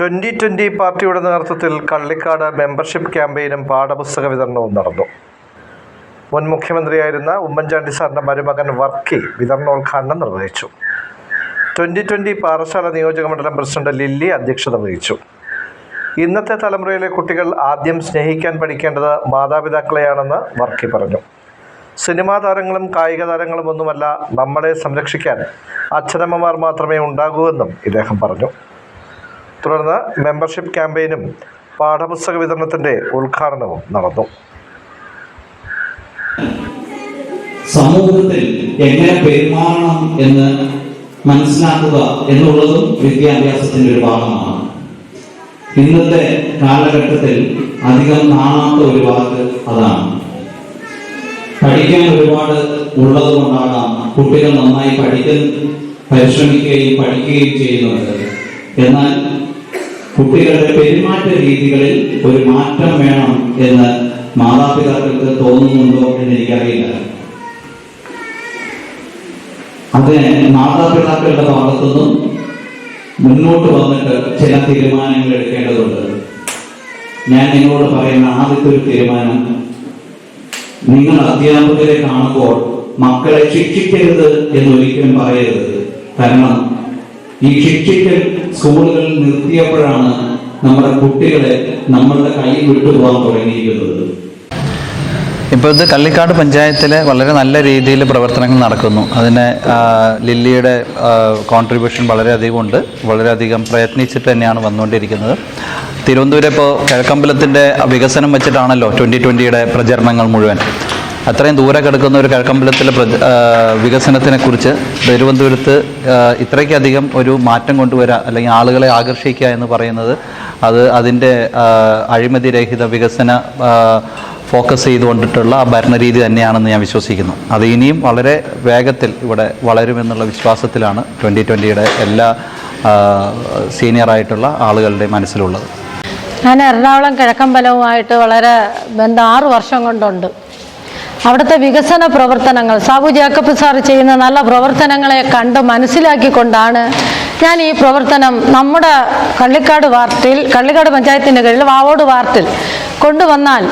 Twenty twenty പാർട്ടിയുടെ നേതൃത്വത്തിൽ Kallikkad membership ക്യാമ്പയിനും പാഠപുസ്തക വിതരണവും നടന്നു. മുൻ മുഖ്യമന്ത്രിയായിരുന്ന ഉമ്മൻചാണ്ടി സാറിന്റെ മരുമകൻ വർക്കി വിതരണോദ്ഘാടനം നിർവഹിച്ചു. ട്വന്റി ട്വന്റി പാറശാല നിയോജക മണ്ഡലം പ്രസിഡന്റ് ലില്ലി അധ്യക്ഷത വഹിച്ചു. ഇന്നത്തെ തലമുറയിലെ കുട്ടികൾ ആദ്യം സ്നേഹിക്കാൻ പഠിക്കേണ്ടത് മാതാപിതാക്കളെയാണെന്ന് വർക്കി പറഞ്ഞു. സിനിമാ താരങ്ങളും കായിക താരങ്ങളും ഒന്നുമല്ല നമ്മളെ സംരക്ഷിക്കാൻ അച്ഛനമ്മമാർ മാത്രമേ ഉണ്ടാകൂ എന്നും ഇദ്ദേഹം പറഞ്ഞു. തുടർന്ന് മെമ്പർഷിപ്പ് ക്യാമ്പയിനും പാഠപുസ്തക വിതരണത്തിന്റെ ഉദ്ഘാടനവും നടന്നു. സമൂഹത്തിൽ എങ്ങനെ പെരുമാറണം എന്ന് മനസ്സിലാക്കുക എന്നുള്ളതും വിദ്യാഭ്യാസത്തിന്റെ ഒരു ഭാഗമാണ്. ഇന്നത്തെ കാലഘട്ടത്തിൽ അധികം കാണാത്ത ഒരു വാക്ക് അതാണ്. പഠിക്കാൻ ഒരുപാട് ഉള്ളത് കൊണ്ടാണ് കുട്ടികൾ നന്നായി പഠിക്കാൻ പരിശ്രമിക്കുകയും പഠിക്കുകയും ചെയ്യുന്നുണ്ട് എന്നാൽ കുട്ടികളുടെ പെരുമാറ്റ രീതികളിൽ ഒരു മാറ്റം വേണം എന്ന് മാതാപിതാക്കൾക്ക് തോന്നുന്നുണ്ടോ എന്ന് എനിക്കറിയില്ല. അതിന് മാതാപിതാക്കളുടെ ഭാഗത്തുനിന്നും മുന്നോട്ട് വന്നിട്ട് ചില തീരുമാനങ്ങൾ എടുക്കേണ്ടതുണ്ട്. ഞാൻ നിങ്ങളോട് പറയുന്ന ആദ്യത്തെ ഒരു തീരുമാനം നിങ്ങൾ അധ്യാപകരെ കാണുമ്പോൾ മക്കളെ ശിക്ഷിക്കരുത് എന്ന് ഒരിക്കലും പറയരുത്. കാരണം ഈ ശിക്ഷിക്കൽ സ്കൂളുകളിൽ നിർത്തിയപ്പോഴാണ് നമ്മുടെ കുട്ടികളെ നമ്മളുടെ കയ്യിൽ വിട്ടുപോകാൻ തുടങ്ങിയിരിക്കുന്നത്. ഇപ്പോഴത്തെ കള്ളിക്കാട് പഞ്ചായത്തിൽ വളരെ നല്ല രീതിയിൽ പ്രവർത്തനങ്ങൾ നടക്കുന്നു. അതിന് ലില്ലിയുടെ കോൺട്രിബ്യൂഷൻ വളരെയധികം ഉണ്ട്. വളരെയധികം പ്രയത്നിച്ചിട്ട് തന്നെയാണ് വന്നുകൊണ്ടിരിക്കുന്നത്. തിരുവനന്തപുരം ഇപ്പോൾ കിഴക്കമ്പലത്തിന്റെ വികസനം വെച്ചിട്ടാണല്ലോ ട്വന്റി ട്വന്റിയുടെ പ്രചരണങ്ങൾ മുഴുവൻ. അത്രയും ദൂരെ കിടക്കുന്ന ഒരു കിഴക്കമ്പലത്തിലെ വികസനത്തിനെക്കുറിച്ച് തിരുവനന്തപുരത്ത് ഇത്രയ്ക്കധികം ഒരു മാറ്റം കൊണ്ടുവരിക അല്ലെങ്കിൽ ആളുകളെ ആകർഷിക്കുക എന്ന് പറയുന്നത് അത് അതിന്റെ അഴിമതിരഹിത വികസന ഫോക്കസ് ചെയ്തുകൊണ്ടിട്ടുള്ള ആ ഭരണരീതി തന്നെയാണെന്ന് ഞാൻ വിശ്വസിക്കുന്നു. അത് ഇനിയും വളരെ വേഗത്തിൽ ഇവിടെ വളരുമെന്നുള്ള വിശ്വാസത്തിലാണ് ട്വന്റി ട്വന്റിയുടെ എല്ലാ സീനിയറായിട്ടുള്ള ആളുകളുടെ മനസ്സിലുള്ളത്. ഞാൻ എറണാകുളം കിഴക്കമ്പലവുമായിട്ട് വളരെ ബന്ധം ആറു വർഷം കൊണ്ടുണ്ട്. അവിടുത്തെ വികസന പ്രവർത്തനങ്ങൾ സാബു ജേക്കബ് സാർ ചെയ്യുന്ന നല്ല പ്രവർത്തനങ്ങളെ കണ്ട് മനസ്സിലാക്കിക്കൊണ്ടാണ് ഞാൻ ഈ പ്രവർത്തനം നമ്മുടെ കള്ളിക്കാട് വാർത്തയിൽ കള്ളിക്കാട് പഞ്ചായത്തിന്റെ കീഴിൽ വാവോട് വാർഡിൽ കൊണ്ടുവന്നാൽ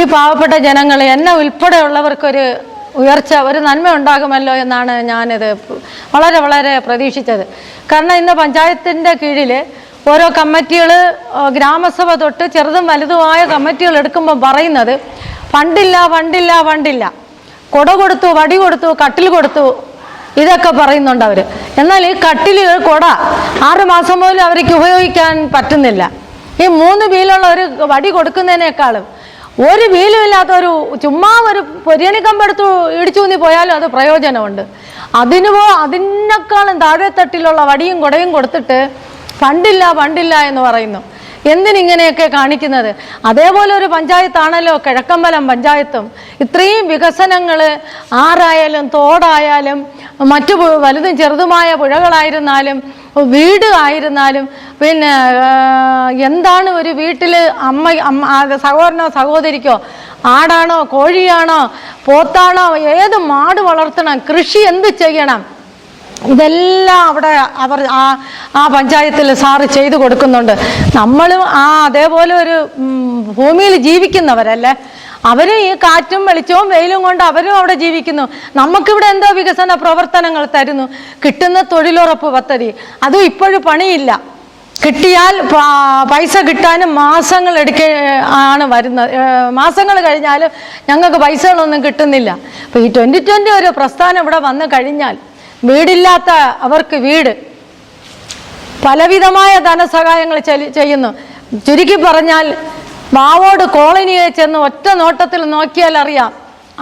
ഈ പാവപ്പെട്ട ജനങ്ങൾ എന്നെ ഉൾപ്പെടെയുള്ളവർക്കൊരു ഉയർച്ച ഒരു നന്മ ഉണ്ടാകുമല്ലോ എന്നാണ് ഞാനിത് വളരെ വളരെ പ്രതീക്ഷിച്ചത്. കാരണം ഇന്ന് പഞ്ചായത്തിന്റെ കീഴിൽ ഓരോ കമ്മിറ്റികൾ ഗ്രാമസഭ തൊട്ട് ചെറുതും വലുതുമായ കമ്മിറ്റികൾ എടുക്കുമ്പോൾ പറയുന്നത് ഫണ്ടില്ല ഫണ്ടില്ല ഫണ്ടില്ല കൊട കൊടുത്തു വടി കൊടുത്തു കട്ടിൽ കൊടുത്തു ഇതൊക്കെ പറയുന്നുണ്ട് അവർ എന്നാൽ ഈ കട്ടിൽ കൊട ആറ് മാസം പോലും അവർക്ക് ഉപയോഗിക്കാൻ പറ്റുന്നില്ല. ഈ മൂന്ന് വീലുള്ള ഒരു വടി കൊടുക്കുന്നതിനേക്കാളും ഒരു വീലും ഇല്ലാത്ത ഒരു ചുമ്മാ ഒരു കമ്പെടുത്ത് ഇടിച്ചൂന്നി പോയാലും അത് പ്രയോജനമുണ്ട്. അതിന് പോ അതിനേക്കാളും താഴെത്തട്ടിലുള്ള വടിയും കുടയും കൊടുത്തിട്ട് ഫണ്ടില്ല ഫണ്ടില്ല എന്ന് പറയുന്നു. എന്തിനിങ്ങനെയൊക്കെ കാണിക്കുന്നത്? അതേപോലെ ഒരു പഞ്ചായത്താണല്ലോ കിഴക്കമ്പലം പഞ്ചായത്തും. ഇത്രയും വികസനങ്ങൾ ആറായാലും തോടായാലും മറ്റു വലുതും ചെറുതുമായ പുഴകളായിരുന്നാലും വീട് ആയിരുന്നാലും പിന്നെ എന്താണ് ഒരു വീട്ടിൽ അമ്മ അമ്മ സഹോദരനോ സഹോദരിക്കോ? ആടാണോ കോഴിയാണോ പോത്താണോ ഏത് മാട് വളർത്തണം കൃഷി എന്ത് ചെയ്യണം? ഇതെല്ലാം അവിടെ അവർ ആ ആ പഞ്ചായത്തിൽ സാറ് ചെയ്തു കൊടുക്കുന്നുണ്ട്. നമ്മളും ആ അതേപോലെ ഒരു ഭൂമിയിൽ ജീവിക്കുന്നവരല്ലേ? അവരും ഈ കാറ്റും വെളിച്ചവും വെയിലും കൊണ്ട് അവരും അവിടെ ജീവിക്കുന്നു. നമുക്കിവിടെ എന്തോ വികസന പ്രവർത്തനങ്ങൾ തരുന്നു. കിട്ടുന്ന തൊഴിലുറപ്പ് പദ്ധതി. അതും ഇപ്പോഴും പണിയില്ല. കിട്ടിയാൽ പൈസ കിട്ടാനും മാസങ്ങൾ എടുക്ക ആണ് വരുന്നത് മാസങ്ങൾ കഴിഞ്ഞാൽ ഞങ്ങൾക്ക് പൈസകളൊന്നും കിട്ടുന്നില്ല. അപ്പോൾ ഈ ട്വന്റി ട്വന്റി ഒരു പ്രസ്ഥാനം ഇവിടെ വന്നു കഴിഞ്ഞാൽ വീടില്ലാത്ത അവർക്ക് വീട്. പലവിധമായ ധനസഹായങ്ങൾ ചെയ്യുന്നു. ചുരുക്കി പറഞ്ഞാൽ മാവോട് കോളനിയെ ചെന്ന് ഒറ്റ നോട്ടത്തിൽ നോക്കിയാൽ അറിയാം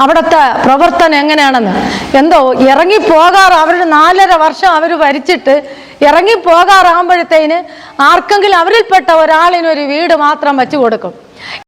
അവിടുത്തെ പ്രവർത്തനം എങ്ങനെയാണെന്ന്. എന്തോ ഇറങ്ങിപ്പോകാറ് അവർ നാലര വർഷം അവർ ഭരിച്ചിട്ട് ഇറങ്ങിപ്പോകാറാകുമ്പോഴത്തേന് ആർക്കെങ്കിലും അവരിൽപ്പെട്ട ഒരാളിനൊരു വീട് മാത്രം വെച്ചു കൊടുക്കും.